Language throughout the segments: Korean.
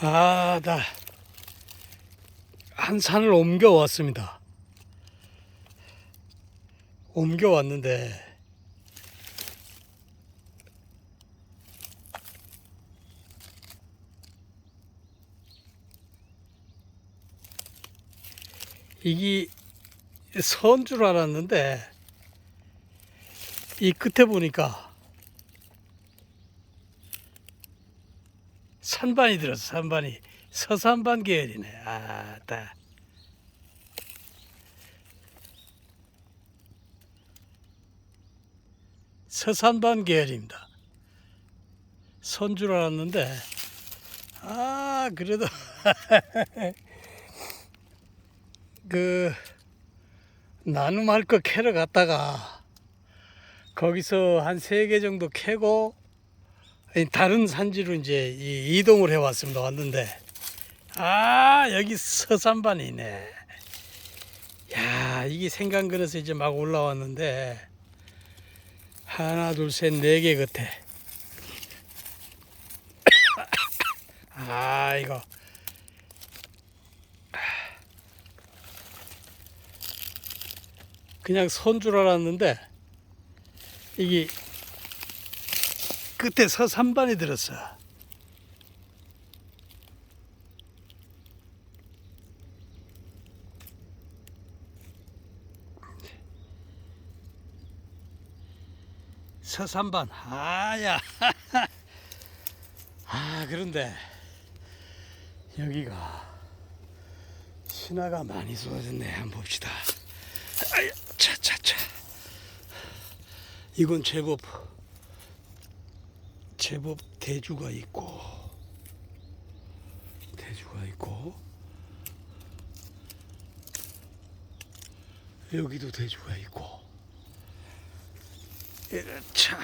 아, 나 한 산을 옮겨왔습니다. 옮겨왔는데 이게 선 줄 알았는데 이 끝에 보니까 산반이 들었어 산반이. 서산반 계열이네. 아따 서산반 계열입니다. 선줄 알았는데. 아 그래도. 그 나눔할 거 캐러 갔다가 거기서 한 세 개 정도 캐고 다른 산지로 이제 이- 이동을 해왔습니다. 왔는데 아 여기 서산반이네. 야 이게 생강근에서 이제 막 올라왔는데 하나 둘 셋 네개 끝에 아 이거 그냥 선 줄 알았는데 이게 끝에 서산반이 들었어. 서산반 아야. 아 그런데 여기가 신화가 많이 쏟아졌네. 한번 봅시다. 아야 차차차. 이건 제법 제법 대주가 있고 대주가 있고 여기도 대주가 있고. 차.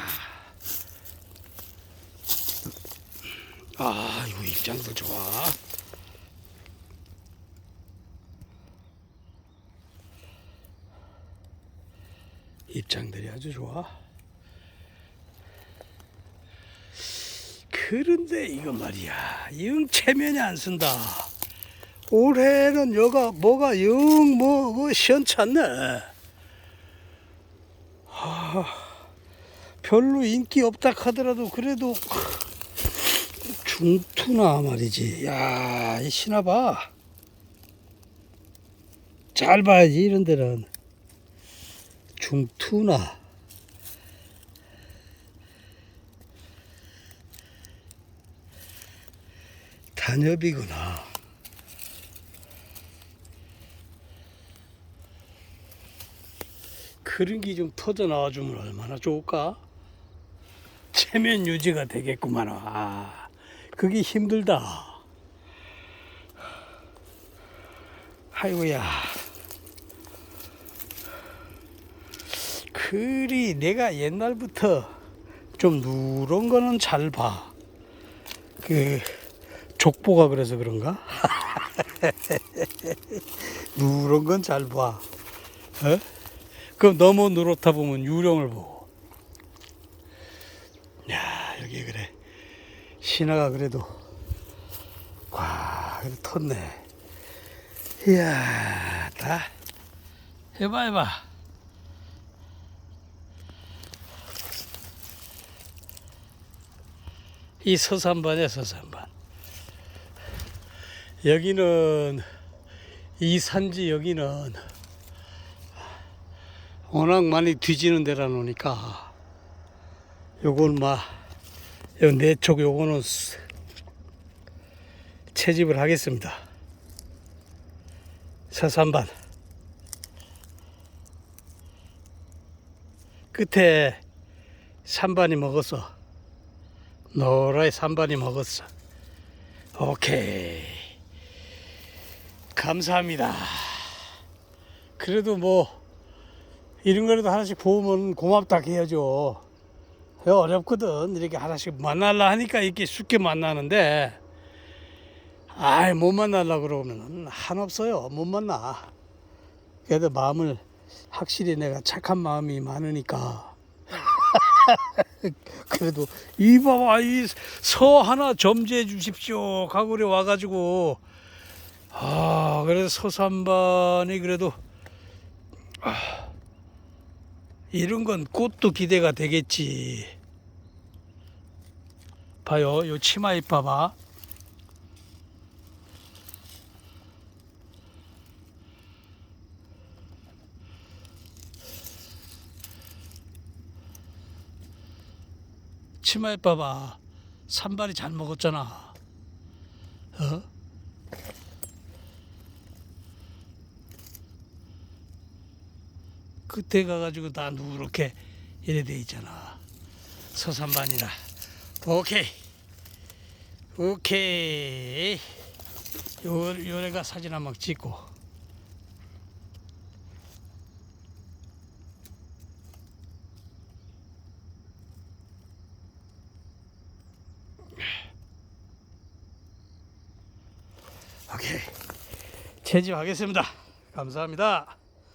아 이거 입장도 좋아. 입장들이 아주 좋아 그런데 이거 말이야. 영 체면이 안 쓴다. 올해는 여가 뭐가 영뭐 뭐 시원찮네. 하, 별로 인기 없다 하더라도 그래도 중투나 말이지. 야 이 신화봐. 잘 봐야지 이런 데는. 중투나 단엽이구나. 그런 게 좀 터져 나와주면 얼마나 좋을까? 체면 유지가 되겠구만. 아, 그게 힘들다. 아이고야. 글이 내가 옛날부터 좀 누런 거는 잘 봐. 그, 족보가 그래서 그런가? 누런 건 잘 봐. 어? 그럼 너무 누렇다 보면 유령을 보고. 야, 여기 그래. 신화가 그래도, 와, 그래, 텄네. 이야, 다. 해봐, 해봐. 이 서산반이야, 서산반. 여기는 이 산지 여기는 워낙 많이 뒤지는 데라 놓으니까 요건 막내쪽 요거는 스- 채집을 하겠습니다. 서산반 끝에 산반이 먹었어. 노라의 산반이 먹었어. 오케이. 감사합니다. 그래도 뭐 이런 거라도 하나씩 보면 고맙다 해야죠. 어렵거든. 이렇게 하나씩 만날라 하니까 이렇게 쉽게 만나는데 아이 못 만날라 그러면 한없어요. 못 만나. 그래도 마음을 확실히 내가 착한 마음이 많으니까 그래도 이 봐봐 이 서 하나 점지해 주십시오 가구리 와가지고 아 그래도 서산반이 그래도 아, 이런 건 꽃도 기대가 되겠지. 봐요 요 치마잎 봐봐. 치마에 봐봐. 산발이 잘 먹었잖아. 어? 끝에 가가지고 다 누렇게 이래 돼 있잖아. 서산반이라. 오케이. 오케이. 요, 요래가 사진 한 번 찍고. 오케이. 채집하겠습니다. 감사합니다